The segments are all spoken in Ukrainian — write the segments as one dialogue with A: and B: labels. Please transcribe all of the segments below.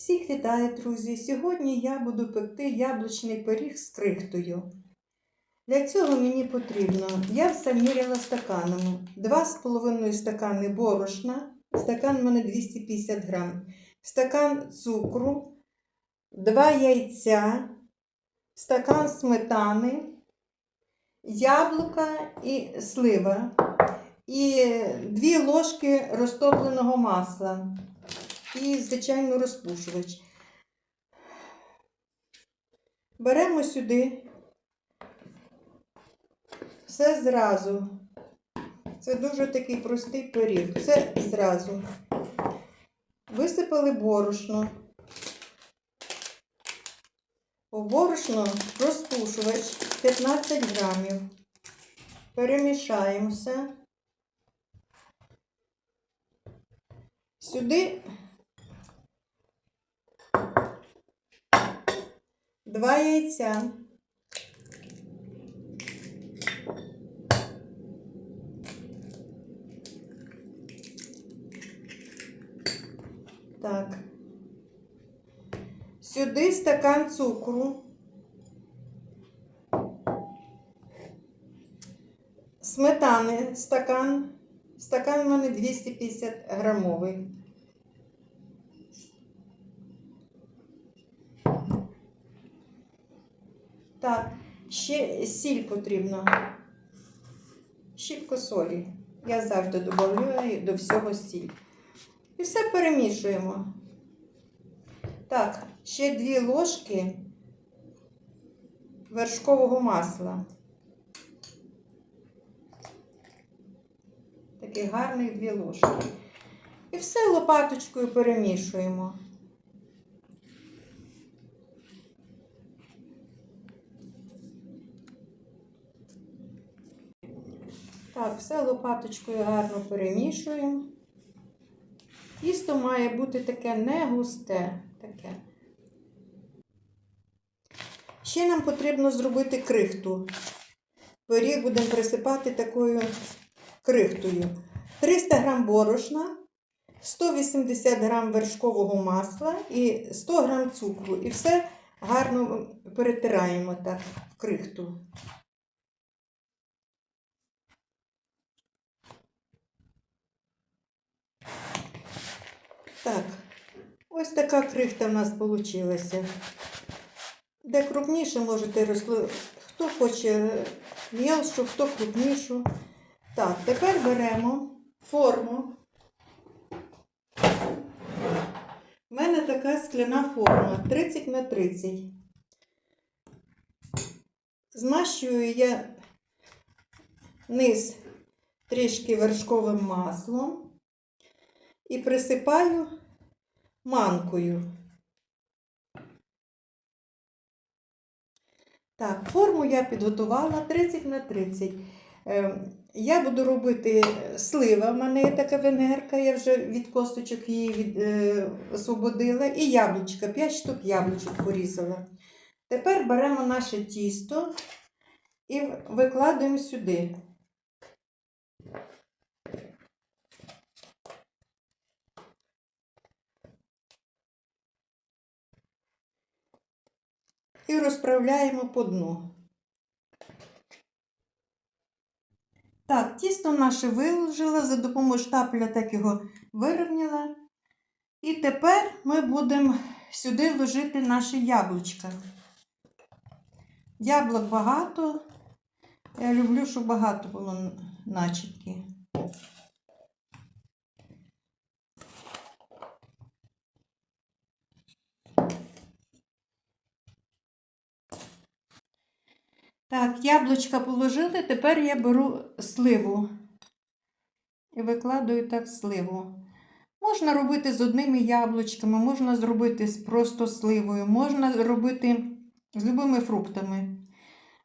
A: Всіх вітаю, друзі! Сьогодні я буду пекти яблучний пиріг з крихтою. Для цього мені потрібно, я все міряла стаканами. 2,5 стакани борошна, стакан у мене 250 грам, стакан цукру, 2 яйця, стакан сметани, яблука і слива, і 2 ложки розтопленого масла і, звичайно, розпушувач. Беремо сюди все зразу. Це дуже такий простий пиріг. Все зразу. Висипали борошно. У борошно розпушувач 15 грамів. Перемішаємо все. Сюди Два яйця. Так. Сюди стакан цукру. Сметани стакан. Стакан у мене 250 грамовий. Так, ще сіль потрібно. Щіпку солі. Я завжди додаю до всього сіль. І все перемішуємо. Так, ще дві ложки вершкового масла. Таких гарних дві ложки. І все лопаточкою перемішуємо. Так, все лопаточкою гарно перемішуємо. Тісто має бути таке не густе. Таке. Ще нам потрібно зробити крихту. Пиріг будемо присипати такою крихтою. 300 г борошна, 180 г вершкового масла і 100 г цукру. І все гарно перетираємо так в крихту. Так, ось така крихта в нас вийшла. Де крупніше можете росли. Хто хоче м'ялшу, хто крупнішу. Так, тепер беремо форму. У мене така скляна форма 30 на 30. Змащую я низ трішки вершковим маслом і присипаю манкою. Так, форму я підготувала 30 на 30. Е, Я буду робити слива, в мене є така венгерка, я вже від косточок її від, е, освободила. І яблучка, 5 штук яблучок порізала. Тепер беремо наше тісто і викладаємо сюди. І розправляємо по дну. Так, тісто наше виложила, за допомогою штапеля так його вирівняла. І тепер ми будемо сюди вложити наші яблучка. Яблук багато. Я люблю, щоб багато було начинки. Так, яблучка положили, тепер я беру сливу і викладаю так сливу. Можна робити з одними яблучками, можна зробити з просто сливою, можна робити з любими фруктами.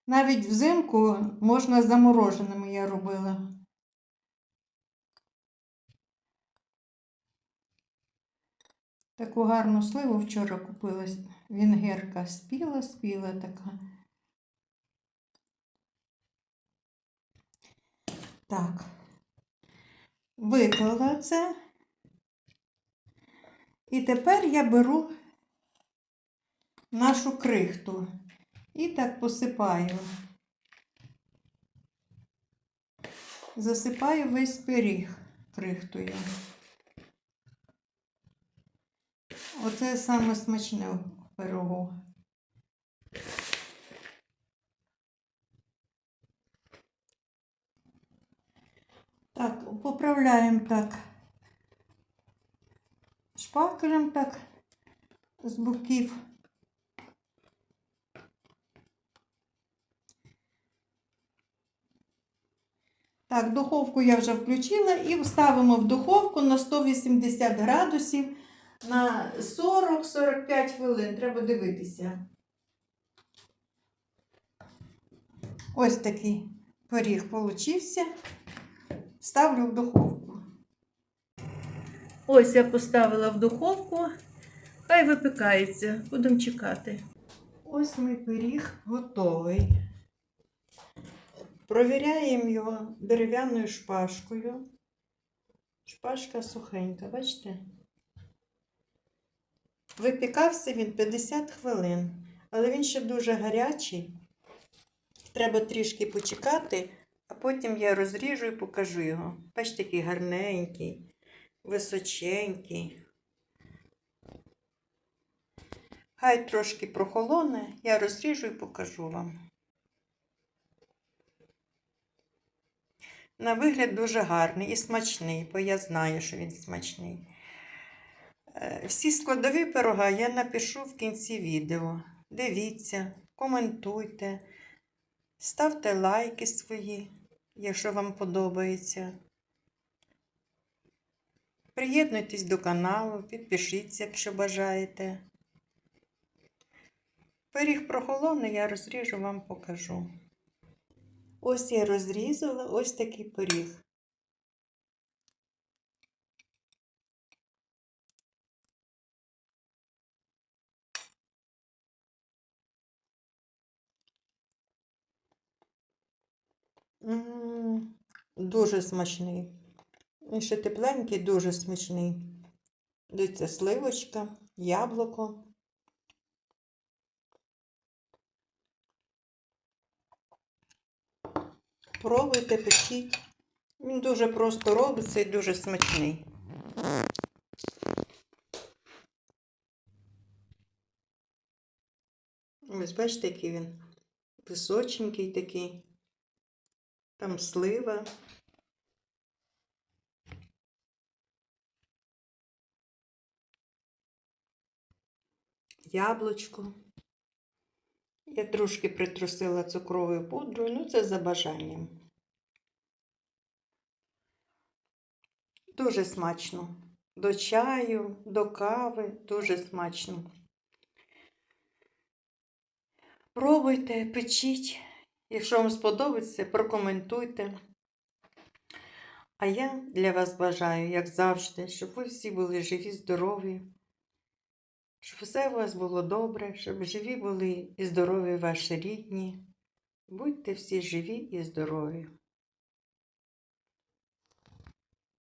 A: Навіть взимку можна з замороженими я робила. Таку гарну сливу вчора купила. Вінгерка спіла, спіла така. Так, виклала це. І тепер я беру нашу крихту і так посипаю. Засипаю весь пиріг крихтою. Оце саме смачне пирогу. Так, поправляємо так шпакелем так з боків. Так, духовку я вже включила і вставимо в духовку на 180 градусів на 40-45 хвилин. Треба дивитися. Ось такий пиріг получився. Ставлю в духовку. Ось я поставила в духовку. Хай випікається. Будемо чекати. Ось мій пиріг готовий. Провіряємо його дерев'яною шпажкою. Шпажка сухенька, бачите? Випікався він 50 хвилин, але він ще дуже гарячий. Треба трішки почекати, а потім я розріжу і покажу його. Бачите, який гарненький, височенький. Хай трошки прохолоне, я розріжу і покажу вам. На вигляд дуже гарний і смачний, бо я знаю, що він смачний. Е, Всі складові пирога я напишу в кінці відео. Дивіться, коментуйте, ставте лайки свої, якщо вам подобається. Приєднуйтесь до каналу, підпишіться, якщо бажаєте. Пиріг прохолоний, я розріжу, вам покажу. Ось я розрізала ось такий пиріг. Дуже смачний. Він ще тепленький, дуже смачний. Дивіться, сливочка, яблуко. Пробуйте, печіть. Він дуже просто робиться і дуже смачний. Ось бачите, який він височенький такий. Там слива. Яблучко. Я трошки притрусила цукровою пудрою, ну це за бажанням. Дуже смачно. До чаю, до кави, дуже смачно. Пробуйте, печіть. Якщо вам сподобається, прокоментуйте. А я для вас бажаю, як завжди, щоб ви всі були живі, здорові, щоб все у вас було добре, щоб живі були і здорові ваші рідні. Будьте всі живі і здорові.